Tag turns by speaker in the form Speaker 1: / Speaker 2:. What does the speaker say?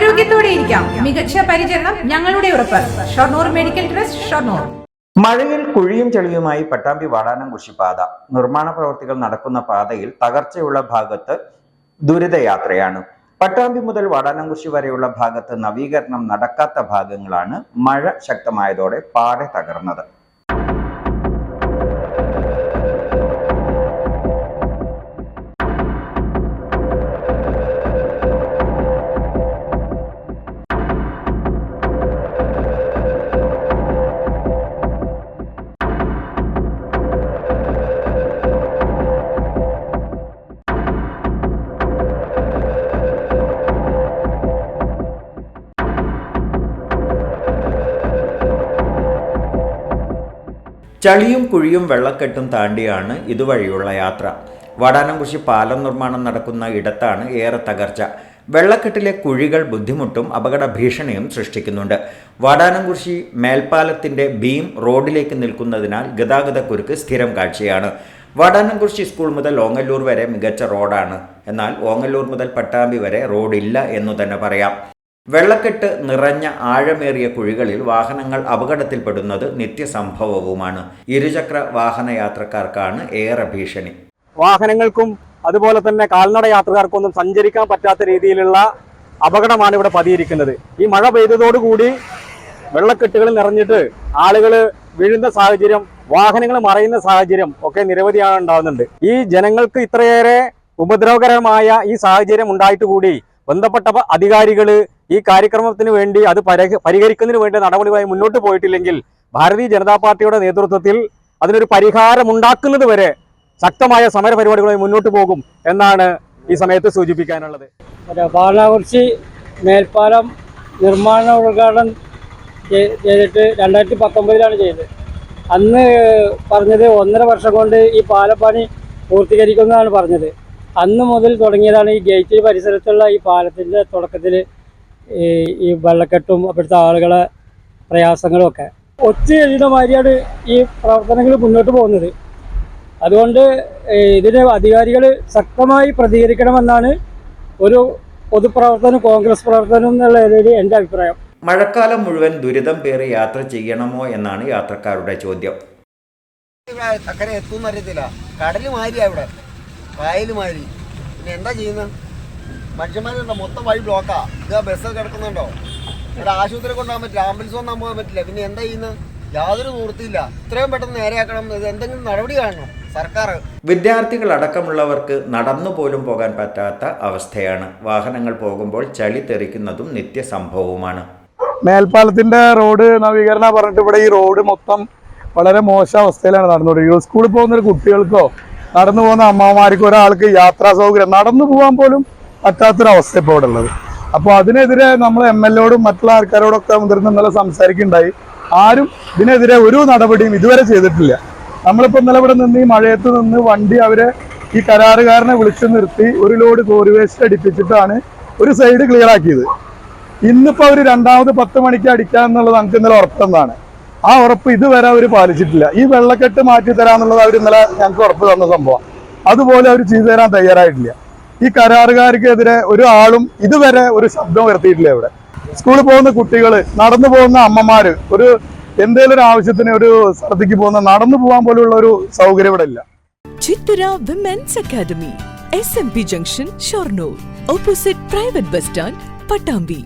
Speaker 1: ആരോഗ്യത്തോടെ ഇരിക്കാം. മികച്ച പരിചരണം ഞങ്ങളുടെ ഉറപ്പ്. Shoranur medical trust Shoranur.
Speaker 2: മഴയിൽ കുഴിയും ചെളിയുമായി പട്ടാമ്പി വാടാനംകുശി പാത നിർമ്മാണ പ്രവർത്തികൾ നടക്കുന്ന പാതയിൽ തകർച്ചയുള്ള ഭാഗത്ത് ദുരിതയാത്രയാണ്. പട്ടാമ്പി മുതൽ വാടാനംകുശി വരെയുള്ള ഭാഗത്ത് നവീകരണം നടക്കാത്ത ഭാഗങ്ങളാണ് മഴ ശക്തമായതോടെ പാടെ തകർന്നത്. ചളിയും കുഴിയും വെള്ളക്കെട്ടും താണ്ടിയാണ് ഇതുവഴിയുള്ള യാത്ര. വാടാനംകുശി പാലം നിർമ്മാണം നടക്കുന്ന ഇടത്താണ് ഏറെ തകർച്ച. വെള്ളക്കെട്ടിലെ കുഴികൾ ബുദ്ധിമുട്ടും അപകട ഭീഷണിയും സൃഷ്ടിക്കുന്നുണ്ട്. വാടാനംകുശി മേൽപ്പാലത്തിന്റെ ബീം റോഡിലേക്ക് നിൽക്കുന്നതിനാൽ ഗതാഗതക്കുരുക്ക് സ്ഥിരം കാഴ്ചയാണ്. വാടാനംകുറിശി സ്കൂൾ മുതൽ ഓങ്ങല്ലൂർ വരെ മികച്ച റോഡാണ്. എന്നാൽ ഓങ്ങല്ലൂർ മുതൽ പട്ടാമ്പി വരെ റോഡില്ല എന്നു തന്നെ പറയാം. വെള്ളക്കെട്ട് നിറഞ്ഞ ആഴമേറിയ കുഴികളിൽ വാഹനങ്ങൾ അപകടത്തിൽപ്പെടുന്നത് നിത്യസംഭവവുമാണ്. ഇരുചക്ര വാഹന യാത്രക്കാർക്കാണ് ഏറെ ഭീഷണി.
Speaker 3: വാഹനങ്ങൾക്കും അതുപോലെ തന്നെ കാൽനട യാത്രക്കാർക്കൊന്നും സഞ്ചരിക്കാൻ പറ്റാത്ത രീതിയിലുള്ള അപകടമാണ് ഇവിടെ പതിയിരിക്കുന്നത്. ഈ മഴ പെയ്തതോടുകൂടി വെള്ളക്കെട്ടുകൾ നിറഞ്ഞിട്ട് ആളുകൾ വീഴുന്ന സാഹചര്യം വാഹനങ്ങൾ മറയുന്ന സാഹചര്യം ഒക്കെ നിരവധിയാണ് ഉണ്ടാകുന്നുണ്ട്. ഈ ജനങ്ങൾക്ക് ഇത്രയേറെ ഉപദ്രവകരമായ ഈ സാഹചര്യം ഉണ്ടായിട്ട് കൂടി ബന്ധപ്പെട്ട അധികാരികൾ ഈ കാര്യക്രമത്തിന് വേണ്ടി അത് പരി- പരിഹരിക്കുന്നതിന് വേണ്ടി നടപടിയുമായി മുന്നോട്ട് പോയിട്ടില്ലെങ്കിൽ ഭാരതീയ ജനതാ പാർട്ടിയുടെ നേതൃത്വത്തിൽ അതിനൊരു പരിഹാരം ഉണ്ടാക്കുന്നത് വരെ ശക്തമായ സമര പരിപാടികളുമായി മുന്നോട്ട് പോകും എന്നാണ് ഈ സമയത്ത് സൂചിപ്പിക്കാനുള്ളത്.
Speaker 4: ബാണാകുറിശി മേൽപ്പാലം നിർമ്മാണ ഉദ്ഘാടനം ചെയ്- ചെയ്തിട്ട് രണ്ടായിരത്തി പത്തൊമ്പതിലാണ് ചെയ്തത്. അന്ന് പറഞ്ഞത് ഒന്നര വർഷം കൊണ്ട് ഈ പാലപ്പണി പൂർത്തീകരിക്കുമെന്നാണ് പറഞ്ഞത്. അന്ന് മുതൽ തുടങ്ങിയതാണ് ഈ ഗേറ്റ് പരിസരത്തുള്ള ഈ പാലത്തിന്റെ തുടക്കത്തിൽ ഈ ഈ വെള്ളക്കെട്ടും അവിടുത്തെ ആളുകളെ പ്രയാസങ്ങളും ഒക്കെ. ഒത്തു കഴിയുന്ന മാതിരിയാണ് ഈ പ്രവർത്തനങ്ങൾ മുന്നോട്ട് പോകുന്നത്. അതുകൊണ്ട് ഇതിന് അധികാരികൾ ശക്തമായി പ്രതികരിക്കണമെന്നാണ് ഒരു പൊതുപ്രവർത്തനം കോൺഗ്രസ് പ്രവർത്തനം എന്നുള്ള നിലയിൽ എന്റെ അഭിപ്രായം.
Speaker 2: മഴക്കാലം മുഴുവൻ ദുരിതം പേറി യാത്ര ചെയ്യണമോ എന്നാണ് യാത്രക്കാരുടെ ചോദ്യം.
Speaker 5: ഇവിടെ അക്കരെ എത്തുമെന്ന് അറിയത്തില്ല. കടൽ മാരിയാ ഇവിടെ. കായൽ മാരി. പിന്നെ എന്താ ചെയ്യുന്നത്? മനുഷ്യന്മാരുണ്ടോ മൊത്തം വഴി ബ്ലോക്കാ ഇത് ബസ് കിടക്കുന്നുണ്ടോ? ഇവിടെ ആശുപത്രി കൊണ്ടുപോകാൻ പറ്റില്ല ആംബുലൻസ് ഒന്നും പോകാൻ പറ്റില്ല. പിന്നെ എന്താ ചെയ്യുന്നത് യാതൊരു നിവൃത്തിയില്ല. ഇത്രയും പെട്ടെന്ന് നേരെയാക്കണം. ഇത് എന്തെങ്കിലും നടപടി കാണണം സർക്കാർ.
Speaker 2: വിദ്യാർത്ഥികളടക്കമുള്ളവർക്ക് നടന്നു പോലും പോകാൻ പറ്റാത്ത അവസ്ഥയാണ്. വാഹനങ്ങൾ പോകുമ്പോൾ ചളി തെറിക്കുന്നതും നിത്യസംഭവവുമാണ്.
Speaker 6: മേൽപ്പാലത്തിന്റെ റോഡ് നവീകരണ പറഞ്ഞിട്ട് ഇവിടെ ഈ റോഡ് മൊത്തം വളരെ മോശം അവസ്ഥയിലാണ് നടന്നുകൊണ്ടിരിക്കുന്നത്. സ്കൂളിൽ പോകുന്ന കുട്ടികൾക്കോ നടന്നു പോകുന്ന അമ്മമാർക്കോ ഒരാൾക്ക് യാത്രാ സൗകര്യം നടന്നു പോകാൻ പോലും പറ്റാത്തൊരവസ്ഥ ഇപ്പോൾ ഇവിടെ ഉള്ളത് അപ്പോൾ അതിനെതിരെ നമ്മൾ എം എൽ എയോടും മറ്റുള്ള ആൾക്കാരോടൊക്കെ മുതിർന്ന് ഇന്നലെ സംസാരിക്കുന്നുണ്ടായി. ആരും ഇതിനെതിരെ ഒരു നടപടിയും ഇതുവരെ ചെയ്തിട്ടില്ല. നമ്മളിപ്പോൾ ഇന്നലെ ഇവിടെ നിന്ന് ഈ മഴയത്ത് നിന്ന് വണ്ടി അവരെ ഈ കരാറുകാരനെ വിളിച്ചു നിർത്തി ഒരു ലോഡ് കോറി വേസ്റ്റ് അടിപ്പിച്ചിട്ടാണ് ഒരു സൈഡ് ക്ലിയർ ആക്കിയത്. ഇന്നിപ്പോൾ അവർ രണ്ടാമത് പത്ത് മണിക്ക് അടിക്കുക എന്നുള്ളത് നമുക്ക് ഇന്നലെ ഉറപ്പെന്നാണ് ആ ഉറപ്പ് ഇതുവരെ അവർ പാലിച്ചിട്ടില്ല. ഈ വെള്ളക്കെട്ട് മാറ്റി തരാമെന്നുള്ളത് അവർ ഇന്നലെ ഞങ്ങൾക്ക് ഉറപ്പ് തന്ന സംഭവം അതുപോലെ അവർ ചെയ്തു തരാൻ തയ്യാറായിട്ടില്ല. ഈ കരാറുകാർക്കെതിരെ ഒരു ആളും ഇതുവരെ ഒരു ശബ്ദം ഉയർത്തിയിട്ടില്ല ഇവിടെ. സ്കൂളിൽ പോകുന്ന കുട്ടികൾ നടന്നു പോകുന്ന അമ്മമാര് ഒരു എന്തെങ്കിലും ഒരു ആവശ്യത്തിന് ഒരു സ്ഥലത്തേക്ക് പോകുന്ന നടന്നു പോകാൻ പോലുള്ള ഒരു സൗകര്യം ഇവിടെ ഇല്ല.
Speaker 7: Chithara women's academy S M P junction Shoranur opposite private bus stand Pattambi